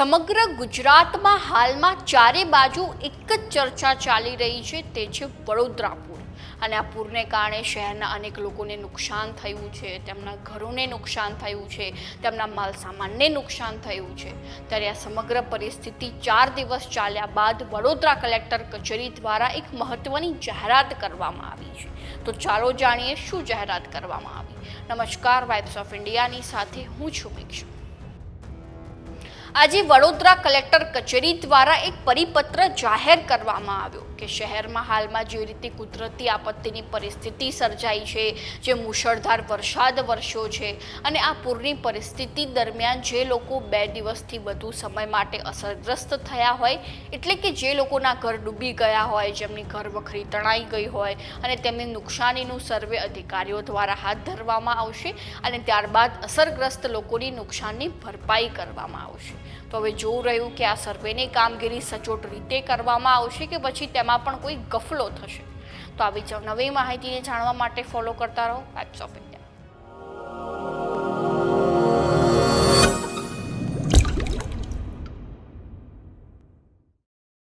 સમગ્ર ગુજરાતમાં હાલમાં ચારે બાજુ એક જ ચર્ચા ચાલી રહી છે, તે છે વડોદરા પૂર. અને આ પૂરને કારણે શહેરના અનેક લોકોને નુકસાન થયું છે, તેમના ઘરોને નુકસાન થયું છે, તેમના માલ સામાનને નુકસાન થયું છે. ત્યારે આ સમગ્ર પરિસ્થિતિ ચાર દિવસ ચાલ્યા બાદ વડોદરા કલેક્ટર કચેરી દ્વારા એક મહત્વની જાહેરાત કરવામાં આવી છે. તો ચાલો જાણીએ શું જાહેરાત કરવામાં આવી. નમસ્કાર વાઇબ્સ ઓફ ઇન્ડિયાની સાથે હું છું મિક્ષુ આજે વડોદરા કલેક્ટર કચેરી દ્વારા એક પરિપત્ર જાહેર કરવામાં આવ્યો કે શહેરમાં હાલમાં જે રીતે કુદરતી આપત્તિની પરિસ્થિતિ સર્જાઈ છે, જે મુશળધાર વરસાદ વરસ્યો છે અને આ પૂરની પરિસ્થિતિ દરમિયાન જે લોકો બે દિવસથી વધુ સમય માટે અસરગ્રસ્ત થયા હોય, એટલે કે જે લોકોના ઘર ડૂબી ગયા હોય, જેમની ઘર વખરી તણાઈ ગઈ હોય અને તેમની નુકસાનીનું સર્વે અધિકારીઓ દ્વારા હાથ ધરવામાં આવશે અને ત્યારબાદ અસરગ્રસ્ત લોકોની નુકસાનની ભરપાઈ કરવામાં આવશે. તો હવે જોવું રહ્યું કે આ સર્વેની કામગીરી સચોટ રીતે કરવામાં આવશે કે પછી તેમાં પણ કોઈ ગફલો થશે? તો આવી નવી માહિતીને જાણવા માટે ફોલો કરતા રહો. Apps of India